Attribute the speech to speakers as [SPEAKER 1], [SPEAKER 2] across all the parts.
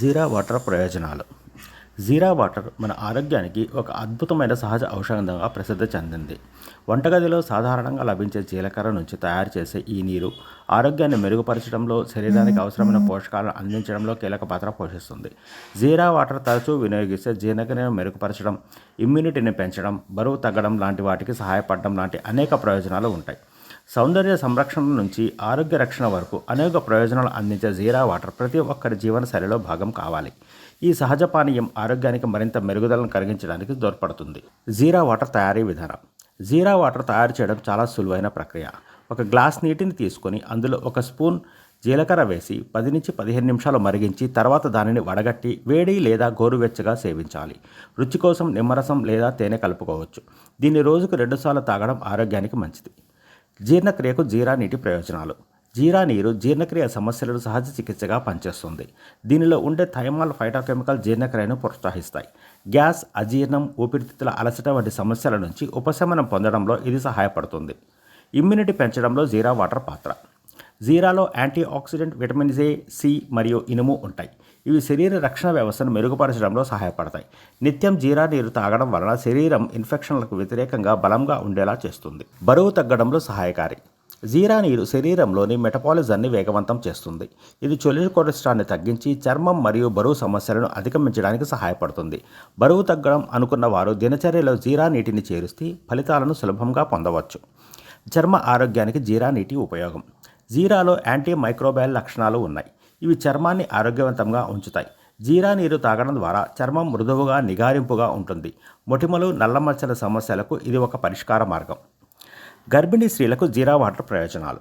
[SPEAKER 1] జీరా water ప్రయోజనాలు. జీరా water మన ఆరోగ్యానికి ఒక అద్భుతమైన సహజ ఔషధంగా ప్రసిద్ధి చెందింది. వంటగదిలో సాధారణంగా లభించే జీలకర్ర నుంచి తయారు చేసే ఈ నీరు ఆరోగ్యాన్ని మెరుగుపరచడంలో శరీరానికి అవసరమైన పోషకాలను అందించడంలో కీలక పాత్ర పోషిస్తుంది. జీరా వాటర్ తరచూ వినియోగిస్తే జీర్ణక్రియను మెరుగుపరచడం ఇమ్యూనిటీని పెంచడం బరువు తగ్గడం లాంటి వాటికి సహాయపడడం లాంటి అనేక ప్రయోజనాలు ఉంటాయి. సౌందర్య సంరక్షణ నుంచి ఆరోగ్య రక్షణ వరకు అనేక ప్రయోజనాలు అందించే జీరా వాటర్ ప్రతి ఒక్కరి జీవనశైలిలో భాగం కావాలి. ఈ సహజ పానీయం ఆరోగ్యానికి మరింత మెరుగుదలను కలిగించడానికి తోడ్పడుతుంది. జీరా వాటర్ తయారీ విధానం. జీరా వాటర్ తయారు చేయడం చాలా సులువైన ప్రక్రియ. ఒక గ్లాస్ నీటిని తీసుకొని అందులో ఒక స్పూన్ జీలకర్ర వేసి పది నుంచి పదిహేను నిమిషాలు మరిగించి తర్వాత దానిని వడగట్టి వేడి లేదా గోరువెచ్చగా సేవించాలి. రుచి కోసం నిమ్మరసం లేదా తేనె కలుపుకోవచ్చు. దీన్ని రోజుకు రెండుసార్లు తాగడం ఆరోగ్యానికి మంచిది. జీర్ణక్రియకు జీరా నీటి ప్రయోజనాలు. జీరా నీరు జీర్ణక్రియ సమస్యలను సహజ చికిత్సగా పనిచేస్తుంది. దీనిలో ఉండే థైమాల్ ఫైటోకెమికల్ జీర్ణక్రియను ప్రోత్సహిస్తాయి. గ్యాస్ అజీర్ణం ఊపిరితిత్తుల అలసట వంటి సమస్యల నుంచి ఉపశమనం పొందడంలో ఇది సహాయపడుతుంది. ఇమ్యూనిటీ పెంచడంలో జీరా వాటర్ పాత్ర. జీరాలో antioxidant vitamin A C మరియు ఇనుము ఉంటాయి. ఇవి శరీర రక్షణ వ్యవస్థను మెరుగుపరచడంలో సహాయపడతాయి. నిత్యం జీరా నీరు తాగడం వలన శరీరం ఇన్ఫెక్షన్లకు వ్యతిరేకంగా బలంగా ఉండేలా చేస్తుంది. బరువు తగ్గడంలో సహాయకారి. జీరా నీరు శరీరంలోని మెటబాలిజాన్ని వేగవంతం చేస్తుంది. ఇది చొలి కొలెస్ట్రాల్ని తగ్గించి చర్మం మరియు బరువు సమస్యలను అధిగమించడానికి సహాయపడుతుంది. బరువు తగ్గడం అనుకున్న వారు దినచర్యలో జీరా నీటిని చేరుస్తే ఫలితాలను సులభంగా పొందవచ్చు. చర్మ ఆరోగ్యానికి జీరా నీటి ఉపయోగం. జీరాలో యాంటీ మైక్రోబయల్ లక్షణాలు ఉన్నాయి. ఇవి చర్మాన్ని ఆరోగ్యవంతంగా ఉంచుతాయి. జీరా నీరు తాగడం ద్వారా చర్మం మృదువుగా నిగారింపుగా ఉంటుంది. మొటిమలు నల్లమచ్చల సమస్యలకు ఇది ఒక పరిష్కార మార్గం. గర్భిణీ స్త్రీలకు జీరా వాటర్ ప్రయోజనాలు.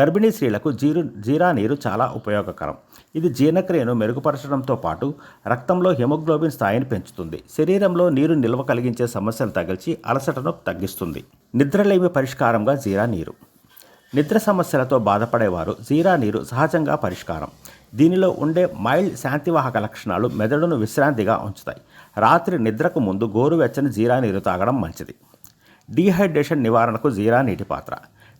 [SPEAKER 1] గర్భిణీ స్త్రీలకు జీరు జీరా నీరు చాలా ఉపయోగకరం. ఇది జీర్ణక్రియను మెరుగుపరచడంతో పాటు రక్తంలో హిమోగ్లోబిన్ స్థాయిని పెంచుతుంది. శరీరంలో నీరు నిల్వ కలిగించే సమస్యలు తగిల్చి అలసటను తగ్గిస్తుంది. నిద్రలేమి పరిష్కారంగా జీరా నీరు. నిద్ర సమస్యలతో బాధపడేవారు జీరా నీరు సహజంగా పరిష్కారం. దీనిలో ఉండే మైల్డ్ శాంతివాహక లక్షణాలు మెదడును విశ్రాంతిగా ఉంచుతాయి. రాత్రి నిద్రకు ముందు గోరువెచ్చని జీరా నీరు తాగడం మంచిది. డీహైడ్రేషన్ నివారణకు జీరా నీటి పాత్ర.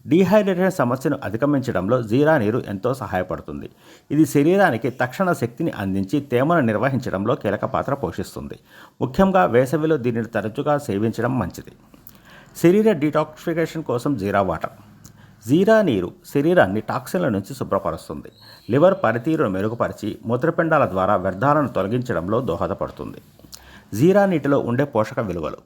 [SPEAKER 1] డీహైడ్రేషన్ సమస్యను అధిగమించడంలో జీరా నీరు ఎంతో సహాయపడుతుంది. ఇది శరీరానికి తక్షణ శక్తిని అందించి తేమను నిర్వహించడంలో కీలక పాత్ర పోషిస్తుంది. ముఖ్యంగా వేసవిలో దీనిని తరచుగా సేవించడం మంచిది. శరీర డీటాక్సిఫికేషన్ కోసం జీరా వాటర్. జీరా నీరు శరీరాన్ని టాక్సిన్ల నుంచి శుభ్రపరుస్తుంది. లివర్ పనితీరును మెరుగుపరిచి మూత్రపిండాల ద్వారా వ్యర్థాలను తొలగించడంలో దోహదపడుతుంది. జీరా నీటిలో ఉండే పోషక విలువలు.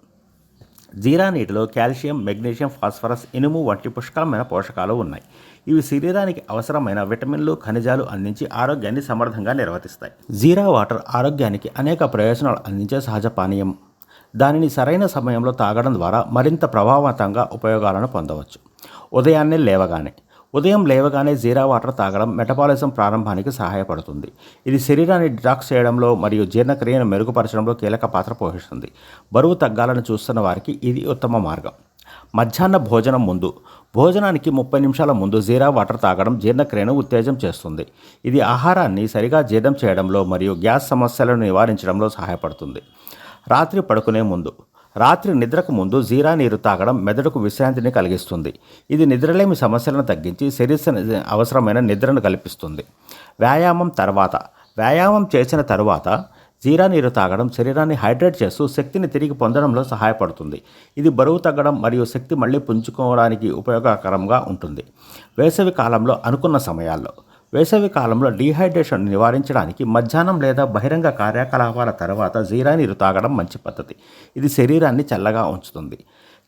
[SPEAKER 1] జీరా నీటిలో కాల్షియం మెగ్నీషియం ఫాస్ఫరస్ ఇనుము వంటి పుష్కలమైన పోషకాలు ఉన్నాయి. ఇవి శరీరానికి అవసరమైన విటమిన్లు ఖనిజాలు అందించి ఆరోగ్యాన్ని సమర్థంగా నిర్వర్తిస్తాయి. జీరా వాటర్ ఆరోగ్యానికి అనేక ప్రయోజనాలు అందించే సహజ పానీయం. దానిని సరైన సమయంలో తాగడం ద్వారా మరింత ప్రభావవంతంగా ఉపయోగాలను పొందవచ్చు. ఉదయాన్నే లేవగానే. ఉదయం లేవగానే జీరా వాటర్ తాగడం మెటబాలిజం ప్రారంభానికి సహాయపడుతుంది. ఇది శరీరాన్ని డిటాక్స్ చేయడంలో మరియు జీర్ణక్రియను మెరుగుపరచడంలో కీలక పాత్ర పోషిస్తుంది. బరువు తగ్గాలని చూస్తున్న వారికి ఇది ఉత్తమ మార్గం. మధ్యాహ్న భోజనం ముందు. భోజనానికి ముప్పై నిమిషాల ముందు జీరా వాటర్ తాగడం జీర్ణక్రియను ఉత్తేజం చేస్తుంది. ఇది ఆహారాన్ని సరిగా జీర్ణం చేయడంలో మరియు గ్యాస్ సమస్యలను నివారించడంలో సహాయపడుతుంది. రాత్రి పడుకునే ముందు. రాత్రి నిద్రకు ముందు జీరా నీరు తాగడం మెదడుకు విశ్రాంతిని కలిగిస్తుంది. ఇది నిద్రలేమి సమస్యలను తగ్గించి శరీర అవసరమైన నిద్రను కల్పిస్తుంది. వ్యాయామం తర్వాత. వ్యాయామం చేసిన తరువాత జీరా నీరు తాగడం శరీరాన్ని హైడ్రేట్ చేస్తూ శక్తిని తిరిగి పొందడంలో సహాయపడుతుంది. ఇది బరువు తగ్గడం మరియు శక్తి మళ్ళీ పుంజుకోవడానికి ఉపయోగకరంగా ఉంటుంది. వేసవి కాలంలో అనుకున్న సమయాల్లో వేసవి కాలంలో డీహైడ్రేషన్ నివారించడానికి మధ్యాహ్నం లేదా బహిరంగ కార్యకలాపాల తర్వాత జీరా నీరు తాగడం మంచి పద్ధతి. ఇది శరీరాన్ని చల్లగా ఉంచుతుంది.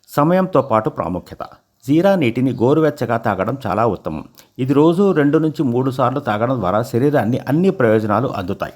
[SPEAKER 1] సమయంతో పాటు ప్రాముఖ్యత. జీరా నీటిని గోరువెచ్చగా తాగడం చాలా ఉత్తమం. ఇది రోజు రెండు నుంచి మూడు సార్లు తాగడం ద్వారా శరీరాన్ని అన్ని ప్రయోజనాలు అందుతాయి.